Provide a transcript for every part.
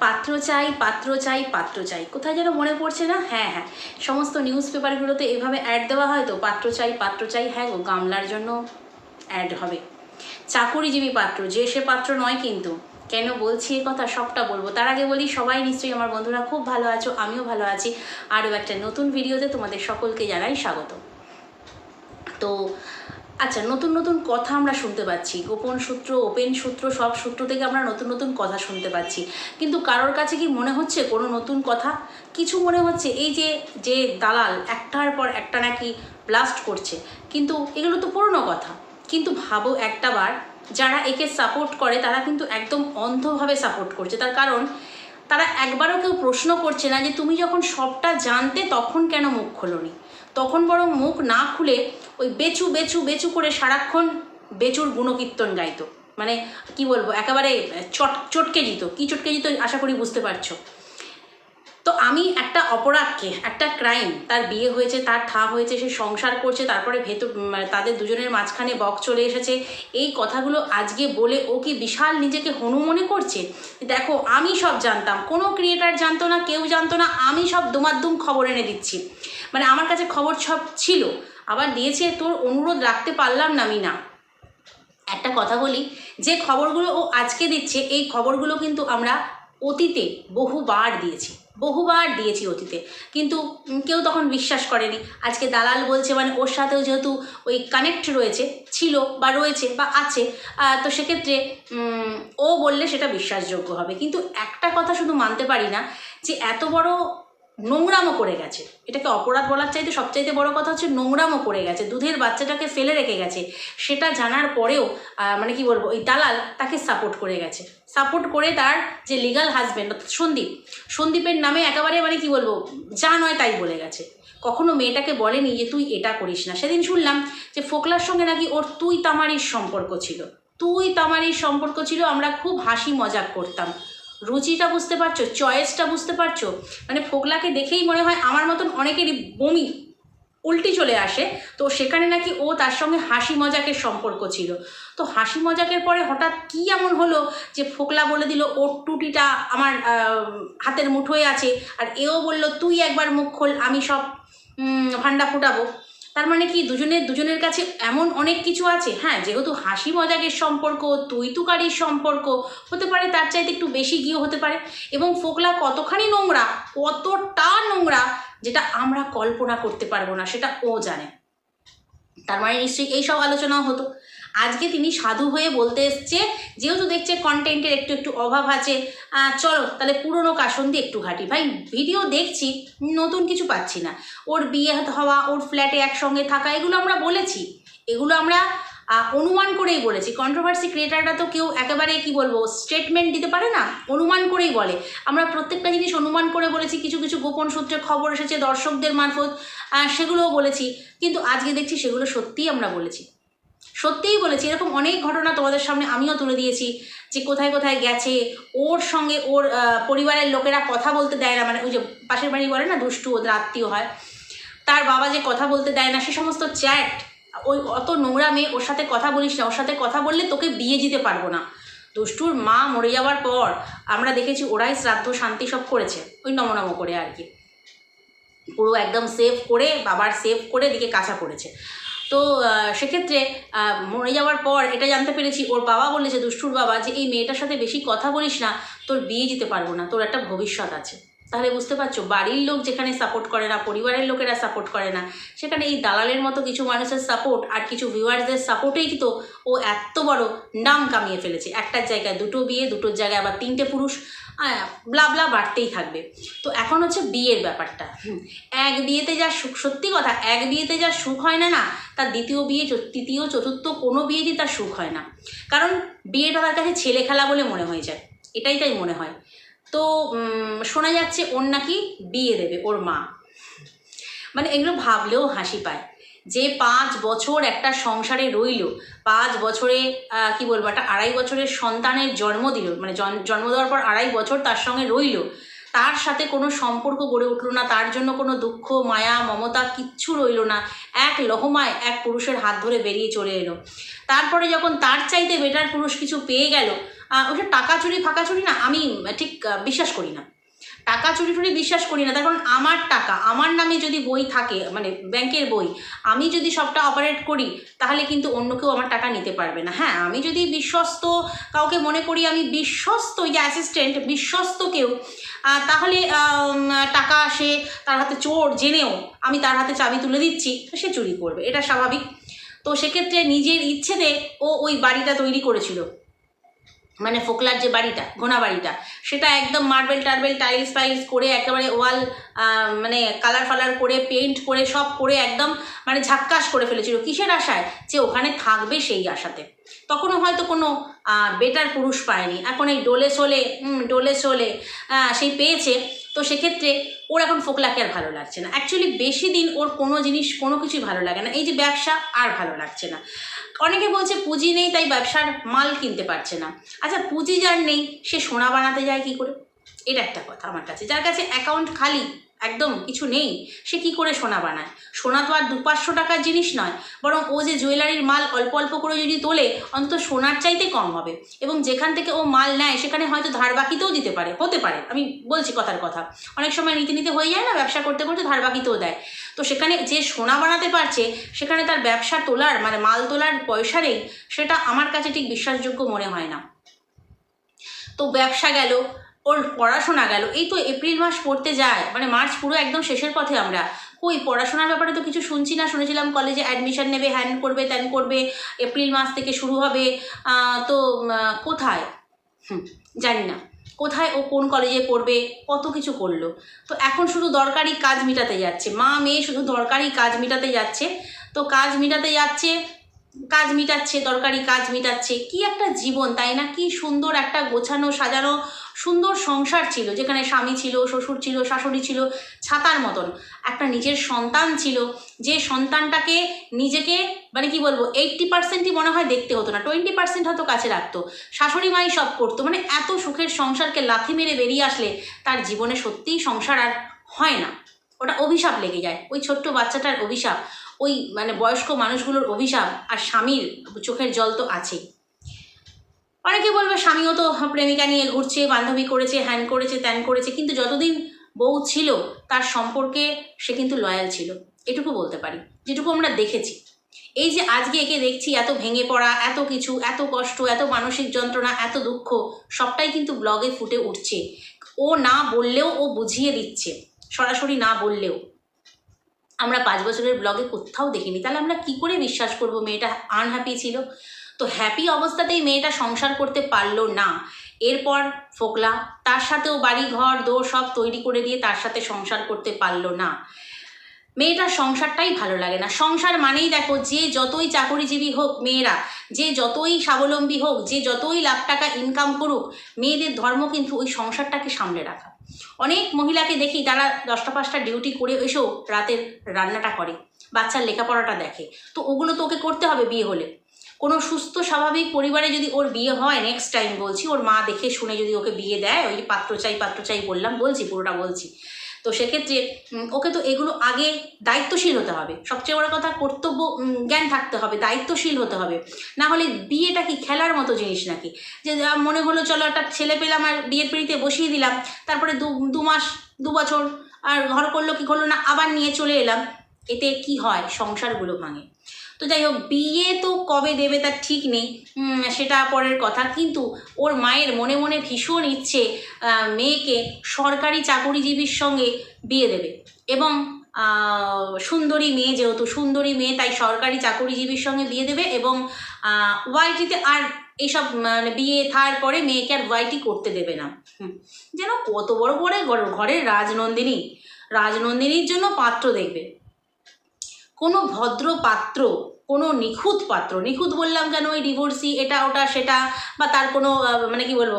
পাত্র চাই পাত্র চাই পাত্র চাই। কোথায় যেন মনে পড়ছে না? হ্যাঁ হ্যাঁ। সমস্ত নিউজ পেপারগুলোতে এভাবে অ্যাড দেওয়া হয় তো, পাত্র চাই পাত্র চাই। হ্যাঁ গো, গামলার জন্য অ্যাড হবে। চাকুরিজীবী পাত্র, যে সে পাত্র নয় কিন্তু। কেন বলছি এ কথা? সবটা বলব। তার আগে বলি, সবাই নিশ্চয়ই আমার বন্ধুরা খুব ভালো আছো, আমিও ভালো আছি। আরও একটা নতুন ভিডিওতে তোমাদের সকলকে জানাই স্বাগত। তো আচ্ছা নতুন নতুন কথা আমরা শুনতে পাচ্ছি। গোপন সূত্র, ওপেন সূত্র, সব সূত্র থেকে আমরা নতুন নতুন কথা শুনতে পাচ্ছি। কিন্তু কারোর কাছে কি মনে হচ্ছে কোনো নতুন কথা? কিছু মনে হচ্ছে, এই যে যে দালাল একটার পর একটা নাকি ব্লাস্ট করছে। কিন্তু এগুলো তো পুরনো কথা। কিন্তু ভাবো একটা বার, যারা একে সাপোর্ট করে, তারা কিন্তু একদম অন্ধভাবে সাপোর্ট করছে। তার কারণ, তারা একবারও কেউ প্রশ্ন করছে না যে, তুমি যখন সবটা জানতে, তখন কেন মুখ খোলনি? তখন বরং মুখ না খুলে ওই বেচু বেচু বেচু করে সারাক্ষণ বেচুর গুণকীর্তন গাইতো। মানে কি বলব একেবারে চট চটকে যেত কি চটকে যেত আশা করি বুঝতে পারছ। তো আমি একটা অপরাধকে একটা ক্রাইম তার বিয়ে হয়েছে তার ঠা হয়েছে সে সংসার করছে তারপরে ভেতর উম, তাদের দুজনের মাঝখানে বক চলে এসেছে। এই কথাগুলো আজকে বলে ও কি বিশাল নিজেকে হনু মনে করছে? দেখো আমি সব জানতাম। কোনো ক্রিয়েটার জানতো না কেউ জানতো না আমি সব দুমাদ্দুম খবর এনে দিচ্ছি। মানে আমার কাছে খবর সব ছিল। আবার দিয়েছে, তোর অনুরোধ রাখতে পারলাম না আমি না একটা কথা বলি, যে খবরগুলো ও আজকে দিচ্ছে, এই খবরগুলো কিন্তু আমরা অতীতে বহুবার দিয়েছি বহুবার দিয়েছি অতীতে। কিন্তু কেউ তখন বিশ্বাস করেনি। আজকে দালাল বলছে মানে ওর সাথেও যেহেতু ওই কানেক্ট রয়েছে, ছিল বা রয়েছে বা আছে তো সেক্ষেত্রে ও বললে সেটা বিশ্বাসযোগ্য হবে। কিন্তু একটা কথা শুধু মানতে পারি না, যে এত বড় নোংরামো করে গেছে। এটাকে অপরাধ বলার চাইতে সবচাইতে বড় কথা হচ্ছে নোংরামো করে গেছে। দুধের বাচ্চাটাকে ফেলে রেখে গেছে। সেটা জানার পরেও মানে কি বলব, ওই দালাল তাকে সাপোর্ট করে গেছে। সাপোর্ট করে তার যে লিগাল হাজব্যান্ড অর্থাৎ সন্দীপ। সন্দীপের নামে একেবারে মানে কি বলব, যা নয় তাই বলে গেছে। কখনো মেয়েটাকে বলেনি যে তুই এটা করিস না। সেদিন শুনলাম যে ফোকলার সঙ্গে নাকি ওর তুই তামারির সম্পর্ক ছিল। তুই তামারির সম্পর্ক ছিল, আমরা খুব হাসি মজাক করতাম। রুচিটা বুঝতে পারছ চয়েসটা বুঝতে পারছ? মানে ফোকলাকে দেখেই মনে হয় আমার মতন অনেকেরই বমি উল্টি চলে আসে। তো সেখানে নাকি ও তার সঙ্গে হাসি মজাকের সম্পর্ক ছিল। তো হাসি মজাকের পরে হঠাৎ কি এমন হলো যে ফোকলা বলে দিল, ওর টুটিটা আমার হাতের মুঠোয় আছে। আর এও বলল, তুই একবার মুখ খোল, আমি সব ভান্ডা ফুটাবো। তার মানে কি, দুজনের দুজনের কাছে এমন অনেক কিছু আছে? হ্যাঁ যেহেতু হাসি মজাকের সম্পর্ক তুই তুকারির সম্পর্ক, হতে পারে তার চাইতে একটু বেশি গিয়ে হতে পারে। এবং ফোকলা কতখানি নোংরা, কতটা নোংরা, যেটা আমরা কল্পনা করতে পারব না, সেটা ও জানে। তার মানে নিশ্চয়ই এইসব আলোচনাও হতো। আজকে তিনি সাধু হয়ে বলতে এসছে, যেহেতু দেখছে কন্টেন্টের একটু একটু অভাব আছে চলো তাহলে পুরনো কাসন্দি একটু ঘাটি। ভাই ভিডিও দেখছি, নতুন কিছু পাচ্ছি না। ওর বিয়ে হওয়া, ওর ফ্ল্যাটে একসঙ্গে থাকা, এগুলো আমরা বলেছি। এগুলো আমরা অনুমান করেই বলেছি। কন্ট্রোভার্সি ক্রিয়েটাররা তো কেউ একেবারে কি বলব স্টেটমেন্ট দিতে পারে না, অনুমান করেই বলে। আমরা প্রত্যেকটা জিনিস অনুমান করে বলেছি, কিছু কিছু গোপন সূত্রে খবর এসেছে, দর্শকদের মারফত সেগুলোও বলেছি। কিন্তু আজকে দেখছি সেগুলো সত্যিই আমরা বলেছি। সত্যিই বলেছি, এরকম অনেক ঘটনা তোমাদের সামনে আমিও তুলে দিয়েছি যে কোথায় কোথায় গেছে, ওর সঙ্গে ওর পরিবারের লোকেরা কথা বলতে দেয় না মানে ওই যে পাশের বাড়ি বলে না, দুষ্টু, ওদের আত্মীয় হয়। তার বাবা যে কথা বলতে দেয় না, সে সমস্ত চ্যাট ওই অত নোংরা মেয়ে ওর সাথে কথা বলিস না, ওর সাথে কথা বললে তোকে বিয়ে দিতে পারব না। দুষ্টুর মা মরে যাওয়ার পর আমরা দেখেছি ওরাই শ্রাদ্ধ শান্তি সব করেছে, ওই নমনম করে আর কি। পুরো একদম সেভ করে, বাবার সেভ করে দিকে কাঁচা পড়েছে তো সেক্ষেত্রে মরে যাওয়ার পর এটা জানতে পেরেছি, ওর বাবা বলেছে, দুষ্টুর বাবা, যে এই মেয়েটার সাথে বেশি কথা বলিস না, তোর বিয়ে দিতে পারব না, তোর একটা ভবিষ্যৎ আছে। তাহলে বুঝতে পারছ, বাড়ির লোক যেখানে সাপোর্ট করে না, পরিবারের লোকেরা সাপোর্ট করে না, সেখানে এই দালালের মতো কিছু মানুষের সাপোর্ট আর কিছু ভিউয়ার্সদের সাপোর্টেই তো ও এত বড় নাম কামিয়ে ফেলেছে। একটার জায়গায় দুটো বিয়ে, দুটোর জায়গায় আবার তিনটে পুরুষ ব্লা ব্লা বাড়তেই থাকবে। তো এখন হচ্ছে বিয়ের ব্যাপারটা। এক বিয়েতে যা সুখ, সত্যি কথা, এক বিয়েতে যা সুখ হয় না না, তার দ্বিতীয় বিয়ে তৃতীয়, চতুর্থ কোনো বিয়েতেই তার সুখ হয় না। কারণ বিয়েটা তার কাছে ছেলে খেলা বলে মনে হয়ে যায়। এটাই তাই মনে হয়। তো শোনা যাচ্ছে ওর নাকি বিয়ে দেবে, ওর মা। মানে এগুলো ভাবলেও হাসি পায়। যে পাঁচ বছর একটা সংসারে রইল, পাঁচ বছরে কি বলব, একটা আড়াই বছরের সন্তানের জন্ম দিল মানে জন- জন্ম দেওয়ার পর আড়াই বছর তার সঙ্গে রইল, তার সাথে কোনো সম্পর্ক গড়ে উঠল না, তার জন্য কোনো দুঃখ, মায়া, মমতা কিচ্ছু রইল না, এক লহমায় এক পুরুষের হাত ধরে বেরিয়ে চলে এলো। তারপরে যখন তার চাইতে বেটার পুরুষ কিছু পেয়ে গেল ওটা টাকা চুরি, ফাঁকা চুরি না, আমি ঠিক বিশ্বাস করি না। টাকা চুরি টুরি বিশ্বাস করি না। তার কারণ আমার টাকা, আমার নামে যদি বই থাকে মানে ব্যাংকের বই, আমি যদি সবটা অপারেট করি, তাহলে কিন্তু অন্য কেউ আমার টাকা নিতে পারবে না। হ্যাঁ আমি যদি বিশ্বস্ত, কাউকে মনে করি আমি বিশ্বস্ত যে অ্যাসিস্ট্যান্ট বিশ্বস্ত কেউ তাহলে টাকা সে তার হাতে চোর জেনেও আমি তার হাতে চাবি তুলে দিচ্ছি সে চুরি করবে। এটা স্বাভাবিক। তো সেক্ষেত্রে নিজের ইচ্ছেতে ও ওই বাড়িটা তৈরি করেছিল। মানে ফোকলার যে বাড়িটা, ঘোনা বাড়িটা, সেটা একদম মার্বেল টার্বেল টাইলস ফাইলস করে একেবারে ওয়াল মানে কালার ফালার করে পেইন্ট করে, সব করে একদম মানে ঝাক্কাস করে ফেলেছিল। কিসের আশায়? যে ওখানে থাকবে সেই আশাতে। তখনও হয়তো কোনো বেটার পুরুষ পায়নি। এখন এই ডোলে সোলে ডোলে সোলে সেই পেয়েছে। তো সেক্ষেত্রে ওর এখন ফোকলাকে আর ভালো লাগছে না। অ্যাকচুয়ালি বেশি দিন ওর কোনো জিনিস, কোনো কিছুই ভালো লাগে না। এই যে ব্যবসা আর ভালো লাগছে না। অনেকে বলছে পুঁজি নেই, তাই ব্যবসার মাল কিনতে পারছে না। আচ্ছা পুঁজি যার নেই, সে সোনা বানাতে যায় কি করে? এটা একটা কথা আমার কাছে। যার কাছে অ্যাকাউন্ট খালি একদম, কিছু নেই। সে কি করে সোনা বানায়? সোনা তো আর দু পাঁচশো টাকার জিনিস নয়, বরং ও যে জুয়েলারির মাল অল্প অল্প করে যদি তোলে, অন্তত সোনার চাইতে কম হবে। এবং যেখান থেকে ও মাল নেয়, সেখানে হয়তো ধার বাকিতেও দিতে পারে। হতে পারে, আমি বলছি কথার কথা। অনেক সময় নীতি নিতে হয়ে যায় না, ব্যবসা করতে করতে ধার বাকিতেও দেয়। তো সেখানে যে সোনা বানাতে পারছে, সেখানে তার ব্যবসা তোলার মানে মাল তোলার পয়সা নেই, সেটা আমার কাছে ঠিক বিশ্বাসযোগ্য মনে হয় না। তো ব্যবসা গেল ওর পড়াশোনা গেল। এই তো এপ্রিল মাস পড়তে যায়। মানে মার্চ পুরো একদম শেষের পথে আমরা। কই, পড়াশোনার ব্যাপারে তো কিছু শুনছি না। শুনেছিলাম কলেজে অ্যাডমিশন নেবে, হ্যান করবে, ত্যান করবে, এপ্রিল মাস থেকে শুরু হবে। তো কোথায়? হুম, জানি না। কোথায় ও কোন কলেজে পড়বে? কত কিছু করল। তো এখন শুধু দরকারি কাজ মিটাতে যাচ্ছে। মা, মেয়ে শুধু দরকারি কাজ মিটাতে যাচ্ছে। তো কাজ মিটাতে যাচ্ছে কাজ মিটাচ্ছে, দরকারি কাজ মিটাচ্ছে, কি একটা জীবন, তাই না? কি সুন্দর একটা গোছানো, সাজানো, সুন্দর সংসার ছিল, যেখানে স্বামী ছিল, শ্বশুর ছিল, শাশুড়ি ছিল, ছাতার মতন। একটা নিজের সন্তান ছিল, যে সন্তানটাকে নিজেকে মানে কি বলব এইট্টি পার্সেন্টই মনে হয় দেখতে হতো না টোয়েন্টি পার্সেন্ট হয়তো কাছে রাখতো। শাশুড়ি মাই সব করতো মানে এত সুখের সংসারকে লাথি মেরে বেরিয়ে আসলে তার জীবনে সত্যিই সংসার আর হয় না। ওটা অভিশাপ লেগে যায়, ওই ছোট্ট বাচ্চাটার অভিশাপ। ওই মানে বয়স্ক মানুষগুলোর অভিশাপ আর স্বামীর চোখের জল তো আছেই। অনেকে বলবে স্বামীও তো প্রেমিকা নিয়ে ঘুরছে, বান্ধবী করেছে, হ্যান করেছে, ত্যান করেছে, কিন্তু যতদিন বউ ছিল তার সম্পর্কে সে কিন্তু লয়াল ছিল। এটুকু বলতে পারি, যেটুকু আমরা দেখেছি। এই যে আজকে একে দেখছি এত ভেঙে পড়া, এত কিছু, এত কষ্ট, এত মানসিক যন্ত্রণা, এত দুঃখ, সবটাই কিন্তু ব্লগে ফুটে উঠছে। ও না বললেও ও বুঝিয়ে দিচ্ছে, সরাসরি না বললেও। আমরা পাঁচ বছরের ব্লগে কোথাও দেখিনি। তাহলে আমরা কি করে বিশ্বাস করব? মেয়েটা আনহ্যাপি ছিল। তো হ্যাপি অবস্থাতেই মেয়েটা সংসার করতে পারল না। এরপর ফোকলা তার সাথেও বাড়ি ঘর দৌড় সব তৈরি করে দিয়ে তার সাথে সংসার করতে পারল না। মেয়েটার সংসারটাই ভালো লাগে না। সংসার মানেই দেখো যে যতই চাকরিজীবী হোক মেয়েরা, যে যতই স্বাবলম্বী হোক, যে যতই লাখ টাকা ইনকাম করুক, মেয়েদের ধর্ম কিন্তু ওই সংসারটাকে সামলে রাখা। অনেক মহিলাকে দেখি তারা দশটা পাঁচটা ডিউটি করে এসেও রাতের রান্নাটা করে, বাচ্চার লেখাপড়াটা দেখে। তো ওগুলো তো ওকে করতে হবে বিয়ে হলে। কোনো সুস্থ স্বাভাবিক পরিবারে যদি ওর বিয়ে হয় নেক্সট টাইম বলছি, ওর মা দেখে শুনে যদি ওকে বিয়ে দেয়, ওই পাত্র চাই পাত্র চাই বললাম, বলছি পুরোটা বলছি। তো সেক্ষেত্রে ওকে তো এগুলো আগে দায়িত্বশীল হতে হবে। সবচেয়ে বড় কথা কর্তব্য জ্ঞান থাকতে হবে, দায়িত্বশীল হতে হবে। না হলে বিয়েটা কি খেলার মতো জিনিস নাকি? যে মনে হলো চলো একটা ছেলে পেলাম আর বিয়ের পিড়িতে বসিয়ে দিলাম, তারপরে দু দু মাস, দু বছর আর ঘর করল কি করল না, আবার নিয়ে চলে এলাম। এতে কি হয়? সংসারগুলো ভাঙে। তো যাই হোক বিয়ে তো কবে দেবে তার ঠিক নেই সেটা পরের কথা। কিন্তু ওর মায়ের মনে মনে ভীষণ ইচ্ছে মেয়েকে সরকারি চাকরিজীবীর সঙ্গে বিয়ে দেবে। এবং সুন্দরী মেয়ে যেহেতু, সুন্দরী মেয়ে তাই সরকারি চাকরিজীবীর সঙ্গে বিয়ে দেবে এবং ওয়াইটিতে আর এইসব মানে বিয়ে থার পরে মেয়েকে আর ওয়াইটি করতে দেবে না। যেন কত বড় বড় ঘর- ঘরের রাজনন্দিনী, রাজনন্দিনীর জন্য পাত্র দেখবে। কোনো ভদ্র পাত্র, কোনো নিখুঁত পাত্র, নিখুঁত বললাম কেন ওই ডিভোর্সি এটা, ওটা, সেটা, বা তার কোনো মানে কি বলব,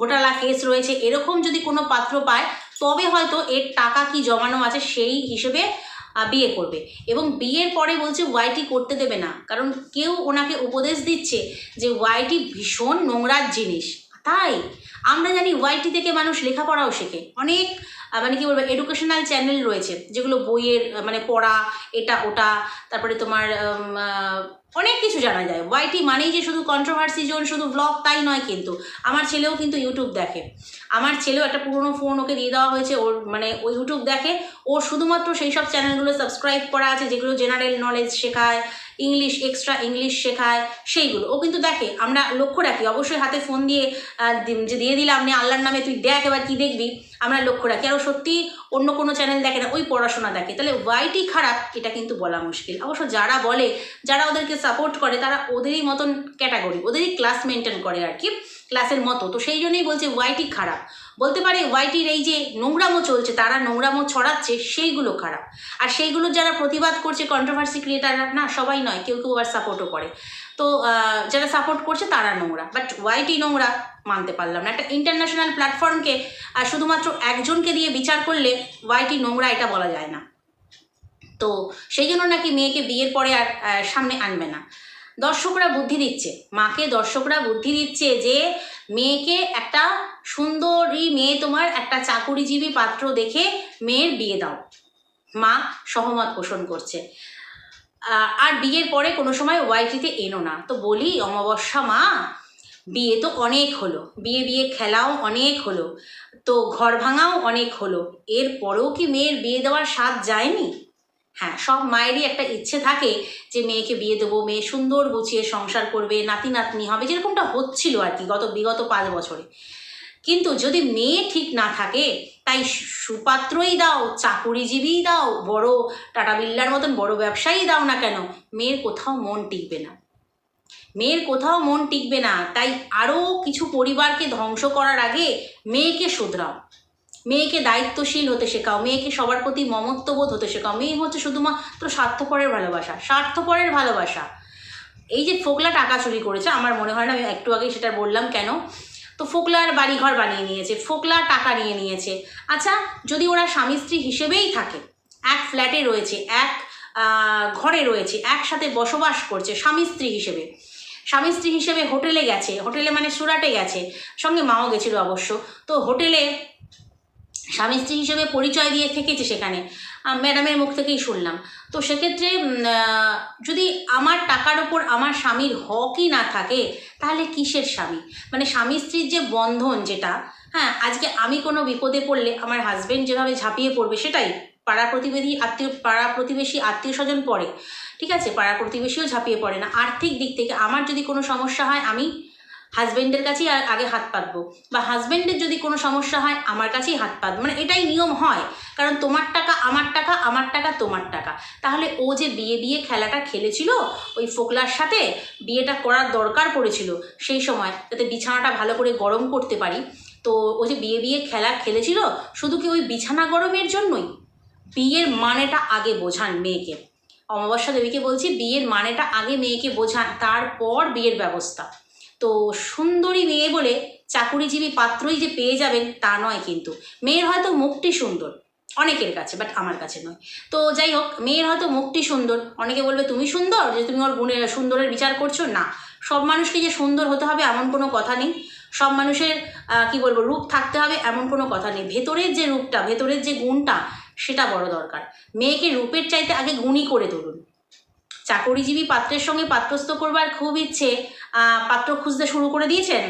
গোটালা কেস রয়েছে, এরকম যদি কোনো পাত্র পায়, তবে হয়তো এর টাকা কি জমানো আছে সেই হিসেবে বিয়ে করবে। এবং বিয়ের পরে বলছে ওয়াইটি করতে দেবে না, কারণ কেউ ওনাকে উপদেশ দিচ্ছে যে ওয়াইটি ভীষণ নোংরার জিনিস। তাই, আমরা জানি ওয়াইটি থেকে মানুষ লেখাপড়াও শেখে। অনেক মানে কি বলব এডুকেশনাল চ্যানেল রয়েছে, যেগুলো বইয়ের মানে পড়া, এটা, ওটা, তারপরে তোমার অনেক কিছু জানা যায়। ওয়াইটি মানেই যে শুধু কন্ট্রোভার্সি জোন শুধু ব্লগ তাই নয় কিন্তু, আমার ছেলেও কিন্তু ইউটিউব দেখে। আমার ছেলেও একটা পুরনো ফোন ওকে দিয়ে দেওয়া হয়েছে, ওর মানে ও ইউটিউব দেখে। ও শুধুমাত্র সেই সব চ্যানেলগুলো সাবস্ক্রাইব করা আছে, যেগুলো জেনারেল নলেজ শেখায় ইংলিশ এক্সট্রা ইংলিশ শেখায়, সেইগুলো। ও কিন্তু দেখে, আমরা লক্ষ্য রাখি। অবশ্যই হাতে ফোন দিয়ে যে দিয়ে দিলাম নে আল্লাহর নামে তুই দেখ এবার কি দেখবি। আমরা লক্ষ্য রাখি। আর সত্যি অন্য কোনো চ্যানেল দেখে না, ওই পড়াশোনা দেখে। তাহলে ওয়াইটি খারাপ, এটা কিন্তু বলা মুশকিল। অবশ্য যারা বলে, যারা ওদেরকে সাপোর্ট করে, তারা ওদেরই মতন ক্যাটাগরি ওদেরই ক্লাস মেনটেন করে আর কি ক্লাসের মতো। তো সেই জন্যই বলছে ওয়াইটি খারাপ। বলতে পারে ওয়াইটির এই যে নোংরামো চলছে, তারা নোংরামো ছড়াচ্ছে, সেইগুলো খারাপ। আর সেইগুলো যারা প্রতিবাদ করছে কন্ট্রোভার্সি ক্রিয়েটাররা না, সবাই নয়, কেউ কেউ আবার সাপোর্টও করে। তো যারা সাপোর্ট করছে তারা নোংরা। বাট ওয়াইটি নোংরা। মানতে পারলাম না। একটা ইন্টারন্যাশনাল প্ল্যাটফর্মকে আর শুধুমাত্র একজনকে দিয়ে বিচার করলে ওয়াইটি নোংরা এটা বলা যায় না। তো সেই জন্য নাকি মেয়েকে বিয়ের পরে আর সামনে আনবে না। দর্শকরা বুদ্ধি দিচ্ছে। মাকে দর্শকরা বুদ্ধি দিচ্ছে যে মেয়েকে একটা সুন্দরী মেয়ে তোমার একটা চাকুরিজীবী পাত্র দেখে মেয়ের বিয়ে দাও। মা সহমত পোষণ করছে। আর বিয়ের পরে কোনো সময় ওয়াইটিতে এনো না। তো বলি, অমাবস্যা মা বিয়ে তো অনেক হলো। বিয়ে বিয়ে খেলাও অনেক হলো। তো ঘর ভাঙাও অনেক হলো। এর পরেও কি মেয়ের বিয়ে দেওয়ার স্বাদ যায়নি? হ্যাঁ সব মায়েরই একটা ইচ্ছে থাকে যে মেয়েকে বিয়ে দেবো, মেয়ে সুন্দর গুছিয়ে সংসার করবে, নাতি নাতনি হবে, যেরকমটা হচ্ছিল আর কি গত বিগত পাঁচ বছরে। কিন্তু যদি মেয়ে ঠিক না থাকে, তাই সুপাত্রই দাও, চাকুরিজীবীই দাও, বড় টাটা বিল্লার মতন বড় ব্যবসায়ী দাও না কেন? মেয়ের কোথাও মন টিকবে না। মেয়ের কোথাও মন টিকবে না, তাই আরও কিছু পরিবারকে ধ্বংস করার আগে মেয়েকে শুধরাও। মেয়েকে দায়িত্বশীল হতে শেখাও, মেয়েকে সবার প্রতি মমত্ববোধ হতে শেখাও। মেয়ে হচ্ছে শুধুমাত্র স্বার্থপরের ভালোবাসা স্বার্থপরের ভালোবাসা। এই যে ফোকলা টাকা চুরি করেছে, আমার মনে হয় না, আমি একটু আগেই সেটা বললাম কেন? তো ফোকলার বাড়িঘর বানিয়ে নিয়েছে, ফোকলা টাকা নিয়ে নিয়েছে। আচ্ছা যদি ওরা স্বামী স্ত্রী হিসেবেই থাকে, এক ফ্ল্যাটে রয়েছে, এক ঘরে রয়েছে, একসাথে বসবাস করছে স্বামী স্ত্রী হিসেবে স্বামী স্ত্রী হিসেবে হোটেলে গেছে। হোটেলে মানে সুরাটে গেছে। সঙ্গে মাও গেছিল অবশ্য। তো হোটেলে স্বামী স্ত্রী হিসেবে পরিচয় দিয়ে থেকেছে সেখানে। ম্যাডামের মুখ থেকেই শুনলাম। তো সেক্ষেত্রে যদি আমার টাকার ওপর আমার স্বামীর হকই না থাকে, তাহলে কিসের স্বামী? মানে স্বামী স্ত্রীর যে বন্ধন যেটা হ্যাঁ আজকে আমি কোনো বিপদে পড়লে আমার হাজবেন্ড যেভাবে ঝাঁপিয়ে পড়বে, সেটাই পাড়া প্রতিবেশী আত্মীয়, পাড়া প্রতিবেশী আত্মীয় স্বজন পড়ে। ঠিক আছে? পাড়া প্রতিবেশীও ঝাঁপিয়ে পড়ে না। আর্থিক দিক থেকে আমার যদি কোনো সমস্যা হয়, আমি হাজবেন্ডের কাছেই আগে হাত পাতবো। বা হাজবেন্ডের যদি কোনো সমস্যা হয়, আমার কাছেই হাত পাতবো। মানে এটাই নিয়ম হয়। কারণ তোমার টাকা আমার টাকা আমার টাকা তোমার টাকা। তাহলে ও যে বিয়ে বিয়ে খেলাটা খেলেছিল, ওই ফোকলার সাথে বিয়েটা করার দরকার পড়েছিল সেই সময়। যাতে বিছানাটা ভালো করে গরম করতে পারি। তো ও যে বিয়ে বিয়ে খেলা খেলেছিল, শুধু কি ওই বিছানা গরমের জন্যই? বিয়ের মানেটা আগে বোঝান মেয়েকে। অমাবস্যা দেবীকে বলছি, বিয়ের মানেটা আগে মেয়েকে বোঝান, তারপর বিয়ের ব্যবস্থা। তো সুন্দরী মেয়ে বলে চাকুরিজীবী পাত্রই যে পেয়ে যাবেন তা নয় কিন্তু। মেয়ের হয়তো মুখটি সুন্দর, অনেকের কাছে বাট আমার কাছে নয়। তো যাই হোক, মেয়ের হয়তো মুখটি সুন্দর, অনেকে বলবে, তুমি সুন্দর? যে তুমি ওর গুণের সুন্দরের বিচার করছ? না। সব মানুষকে যে সুন্দর হতে হবে এমন কোনো কথা নেই। সব মানুষের কি বলব, রূপ থাকতে হবে এমন কোনো কথা নেই। ভেতরের যে রূপটা, ভেতরের যে গুণটা সেটা বড় দরকার। মেয়েকে রূপের চাইতে আগে গুণী করে তুলুন। চাকরিজীবী পাত্রের সঙ্গে পাত্রস্থ করবার খুব ইচ্ছে পাত্র খুঁজতে শুরু করে দিয়েছেন?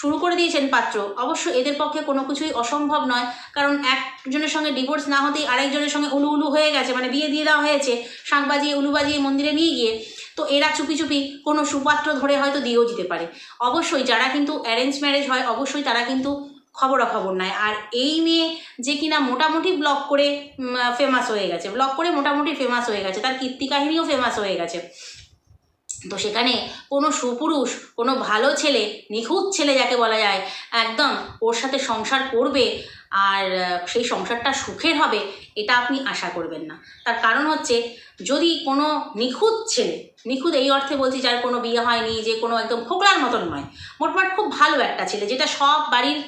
শুরু করে দিয়েছেন পাত্র। অবশ্য এদের পক্ষে কোনো কিছুই অসম্ভব নয়, কারণ একজনের সঙ্গে ডিভোর্স না হতেই আরেকজনের সঙ্গে উলু উলু হয়ে গেছে মানে বিয়ে দিয়ে দেওয়া হয়েছে, শাঁখ বাজিয়ে উলু বাজিয়ে মন্দিরে নিয়ে গিয়ে। তো এরা চুপি চুপি কোনো সুপাত্র ধরে হয়তো দিয়েও দিতে পারে। অবশ্যই যারা কিন্তু অ্যারেঞ্জ ম্যারেজ হয়, অবশ্যই তারা কিন্তু খবরাখবর নেয় আর এই মেয়ে যে কিনা মোটামুটি ব্লগ করে ফেমাস হয়ে গেছে। ব্লগ করে মোটামুটি ফেমাস হয়ে গেছে। তার কীর্তি কাহিনীও ফেমাস হয়ে গেছে। তো সেখানে কোনো সুপুরুষ, কোনো ভালো ছেলে, নিখুঁত ছেলে যাকে বলা যায়, একদম ওর সাথে সংসার করবে আর সেই সংসারটা সুখের হবে, এটা আপনি আশা করবেন না। তার কারণ হচ্ছে, যদি কোনো নিখুঁত ছেলে, নিখুঁত এই অর্থে বলছি যার কোনো বিয়ে হয়নি, যে কোনো একদম খোকলার মতন নয়, মোটমাট খুব ভালো একটা ছেলে, যেটা সব বাড়ির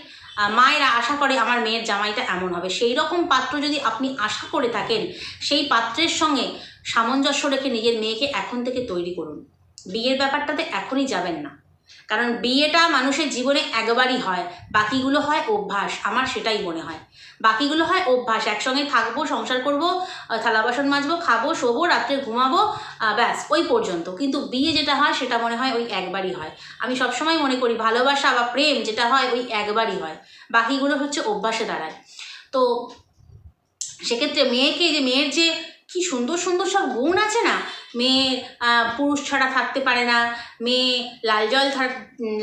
মায়েরা আশা করে আমার মেয়ের জামাইটা এমন হবে। সেই রকম পাত্র যদি আপনি আশা করে থাকেন, সেই পাত্রের সঙ্গে সামঞ্জস্য রেখে নিজের মেয়েকে এখন থেকে তৈরি করুন। বিয়ের ব্যাপারটাতে এখনই যাবেন না। কারণ বিয়েটা মানুষের জীবনে একবারই হয়। বাকিগুলো হয় অভ্যাস, আমার সেটাই মনে হয়। বাকিগুলো হয় অভ্যাস, একসঙ্গে থাকব, সংসার করব থালা বাসন মাজবো, খাব, শোবো, রাত্রে ঘুমাবো ব্যাস, ওই পর্যন্ত। কিন্তু বিয়ে যেটা হয়, সেটা মনে হয় ওই একবারই হয়। আমি সবসময় মনে করি ভালোবাসা বা প্রেম যেটা হয়, ওই একবারই হয়। বাকিগুলো হচ্ছে অভ্যাসে দাঁড়ায়। তো সেক্ষেত্রে মেয়েকে, যে মেয়ের যে কি সুন্দর সুন্দর সব গুণ আছে না? মেয়ে পুরুষ ছাড়া থাকতে পারে না, মেয়ে লাল জল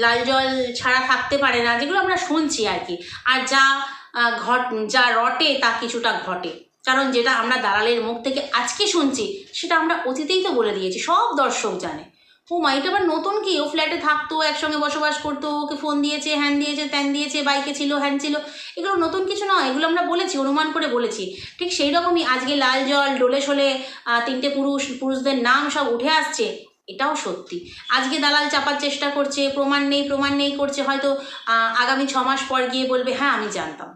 লাল জল ছাড়া থাকতে পারে না, যেগুলো আমরা শুনছি আর কি। আর যা ঘট, যা রটে তা কিছুটা ঘটে। কারণ যেটা আমরা দালালের মুখ থেকে আজকে শুনছি, সেটা আমরা অতীতেই তো বলে দিয়েছি, সব দর্শক জানে। ও মা, এটা আবার নতুন কি? ও ফ্ল্যাটে থাকতো, একসঙ্গে বসবাস করতো, ওকে ফোন দিয়েছে হ্যান দিয়েছে, ত্যান দিয়েছে বাইকে ছিল হ্যান ছিল। এগুলো নতুন কিছু নয়, এগুলো আমরা বলেছি, অনুমান করে বলেছি। ঠিক সেই রকমই আজকে লাল জল, ডোলে শোলে তিনটে পুরুষ, পুরুষদের নাম সব উঠে আসছে, এটাও সত্যি। আজকে দালাল চাপার চেষ্টা করছে, প্রমাণ নেই প্রমাণ নেই করছে, হয়তো আগামী ছ মাস পর গিয়ে বলবে হ্যাঁ আমি জানতাম।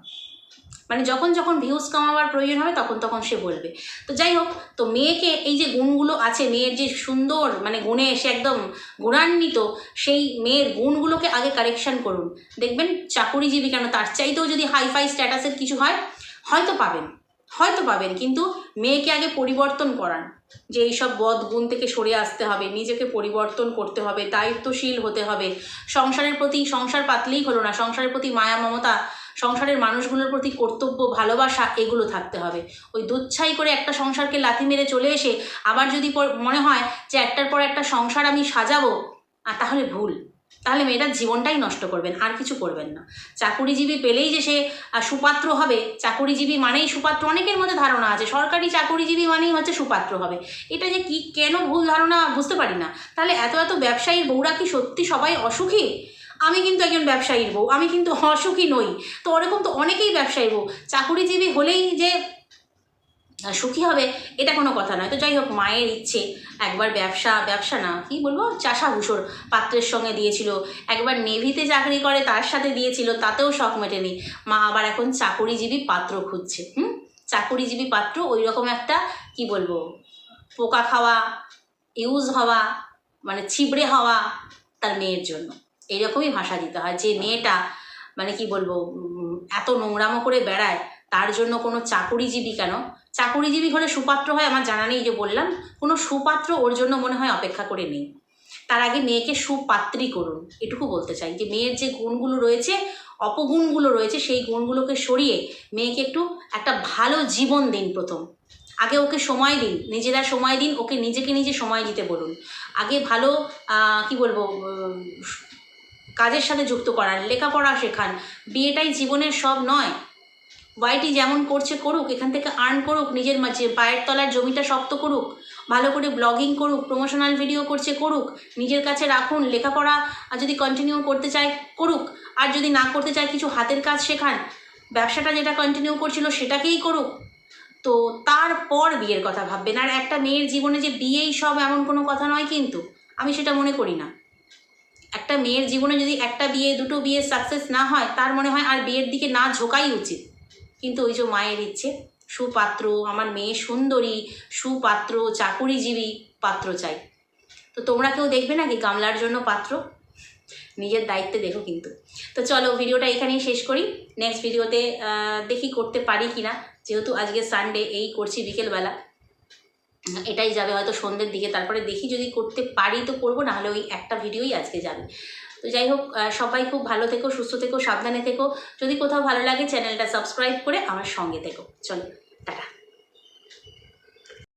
মানে যখন যখন ভিউজ কামাবার প্রয়োজন হবে তখন তখন সে বলবে। তো যাই হোক, তো মেয়েকে এই যে গুণগুলো আছে, মেয়ের যে সুন্দর মানে গুণে এসে একদম গুণান্বিত, সেই মেয়ের গুণগুলোকে আগে কারেকশন করুন। দেখবেন চাকুরিজীবী কেন? তার চাইতেও যদি হাইফাই স্ট্যাটাসের কিছু হয়, হয়তো পাবেন হয়তো পাবেন। কিন্তু মেয়েকে আগে পরিবর্তন করান, যে এইসব বদ গুণ থেকে সরে আসতে হবে, নিজেকে পরিবর্তন করতে হবে, দায়িত্বশীল হতে হবে। সংসারের প্রতি, সংসার পাতলেই হলো না, সংসারের প্রতি মায়া, মমতা সংসারের মানুষগুলোর প্রতি কর্তব্য ভালোবাসা এগুলো থাকতে হবে। ওই দুচ্ছাই করে একটা সংসারকে লাথি মেরে চলে এসে আবার যদি মনে হয় যে একটার পর একটা সংসার আমি সাজাবো আহ, তাহলে ভুল। তাহলে মেয়েটার জীবনটাই নষ্ট করবেন আর কিছু করবেন না। চাকুরিজীবী পেলেই যে সে সুপাত্র হবে চাকুরিজীবী মানেই সুপাত্র অনেকের মধ্যে ধারণা আছে সরকারি চাকুরিজীবী মানেই হচ্ছে সুপাত্র হবে। এটা যে কি কেন ভুল ধারণা বুঝতে পারি না। তাহলে এত এত ব্যবসায়ীর বউরা কি সত্যি সবাই অসুখী? আমি কিন্তু একজন ব্যবসায়ীর বউ, আমি কিন্তু অসুখী নই। তো ওরকম তো অনেকেই ব্যবসায়ী বউ, চাকুরিজীবী হলেই যে সুখী হবে, এটা কোনো কথা নয়। তো যাই হোক, মায়ের ইচ্ছে, একবার ব্যবসা ব্যবসা না, কি বলব? চাষা ভুষোর পাত্রের সঙ্গে দিয়েছিল, একবার নেভিতে চাকরি করে, তার সাথে দিয়েছিল, তাতেও শখ মেটেনি। মা আবার এখন চাকুরিজীবী পাত্র খুঁজছে, হুম? চাকুরিজীবী পাত্র ওই রকম একটা, কি বলব? পোকা খাওয়া, ইউজ হওয়া মানে ছিবড়ে হওয়া তার মেয়ের জন্য। এইরকমই ভাষা দিতে হয়। যে মেয়েটা মানে কি বলব এত নোংরামো করে বেড়ায়, তার জন্য কোনো চাকুরিজীবী কেন? চাকুরিজীবী হলে সুপাত্র হয় আমার জানা নেই যে বললাম। কোনো সুপাত্র ওর জন্য মনে হয় অপেক্ষা করে নেই। তার আগে মেয়েকে সুপাত্রী করুন। এটুকু বলতে চাই যে মেয়ের যে গুণগুলো রয়েছে, অপগুণগুলো রয়েছে, সেই গুণগুলোকে সরিয়ে মেয়েকে একটু একটা ভালো জীবন দিন প্রথম। আগে ওকে সময় দিন, নিজেরা সময় দিন, ওকে নিজেকে নিজে সময় দিতে বলুন। আগে ভালো কি বলব কাজের সাথে যুক্ত করান লেখাপড়া শেখান। বিয়েটাই জীবনের সব নয়। ওয়াইটি যেমন করছে করুক, এখান থেকে আর্ন করুক, নিজের মাঝে পায়ের তলার জমিটা শক্ত করুক, ভালো করে ব্লগিং করুক প্রমোশনাল ভিডিও করছে করুক, নিজের কাছে রাখুন, লেখাপড়া আর যদি কন্টিনিউ করতে চায় করুক, আর যদি না করতে চায় কিছু হাতের কাজ শেখান, ব্যবসাটা যেটা কন্টিনিউ করছিল সেটাকেই করুক। তো তারপর বিয়ের কথা ভাববেন। আর একটা মেয়ের জীবনে যে বিয়েই সব এমন কোনো কথা নয় কিন্তু, আমি সেটা মনে করি না। একটা মেয়ের জীবনে যদি একটা বিয়ে, দুটো বিয়ে সাকসেস না হয়, তার মনে হয় আর বিয়ের দিকে না ঝোঁকাই উচিত। কিন্তু ওই যে মায়ের ইচ্ছে, সুপাত্র, আমার মেয়ে সুন্দরী, সুপাত্র, চাকুরিজীবী পাত্র চাই। তো তোমরা কেউ দেখবে নাকি গামলার জন্য পাত্র? নিজের দায়িত্বে দেখো কিন্তু। তো চলো ভিডিওটা এখানেই শেষ করি। নেক্সট ভিডিওতে দেখি করতে পারি কি না যেহেতু আজকে সানডে এই করছি বিকেলবেলা। এটাই যাবে হয়তো সন্ধ্যের দিকে। তারপরে দেখি যদি করতে পারি তো করব, নাহলে ওই একটা ভিডিওই আজকে যাবে। তো যাই হোক সবাই খুব ভালো থেকো, সুস্থ থেকো, সাবধানে থেকো। যদি কোথাও ভালো লাগে, চ্যানেলটা সাবস্ক্রাইব করে আমার সঙ্গে থেকো। চলো, টাটা।